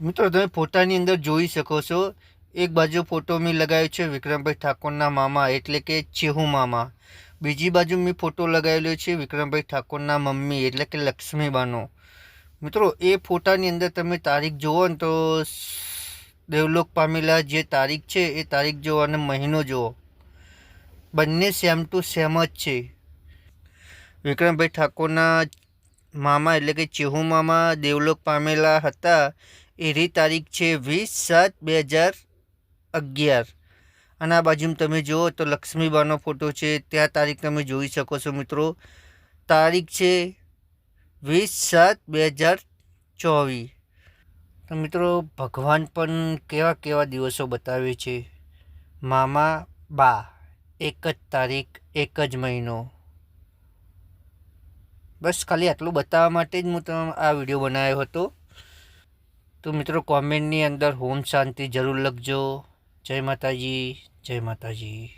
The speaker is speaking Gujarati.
મિત્રો તમે ફોટાની અંદર જોઈ શકો છો. એક બાજુ ફોટો મેં લગાવ્યો છે વિક્રમભાઈ ઠાકોરના મામા, એટલે કે ચેહુ મામા. બીજી બાજુ મેં ફોટો લગાવેલો છે વિક્રમભાઈ ઠાકોરના મમ્મી, એટલે કે લક્ષ્મીબાનો મિત્રો, એ ફોટાની અંદર તમે તારીખ જુઓ ને તો દેવલોક પામેલા જે તારીખ છે, એ તારીખ જુઓ અને મહિનો જુઓ. બંને સેમ ટુ સેમ જ છે. વિક્રમભાઈ ઠાકોરના મામા, એટલે કે ચેહુ મામા, દેવલોક પામેલા હતા. એની તારીખ છે વીસ સાત બે હજાર અગિયાર. અને આ બાજુમાં તમે જુઓ તો લક્ષ્મીબાનો ફોટો છે. ત્યાં તારીખ તમે જોઈ શકો છો મિત્રો. તારીખ છે વીસ સાત બે હજાર ચોવીસ. તો મિત્રો, ભગવાન પણ કેવા કેવા દિવસો બતાવે છે? મામા બા, એક જ તારીખ, એક જ મહિનો. બસ ખાલી આટલું બતાવવા માટે જ હું તમને આ વીડિયો બનાવ્યો હતો. તો મિત્રો કોમેન્ટની અંદર હોમ શાંતિ જરૂર લખજો. જય માતાજી જય માતાજી.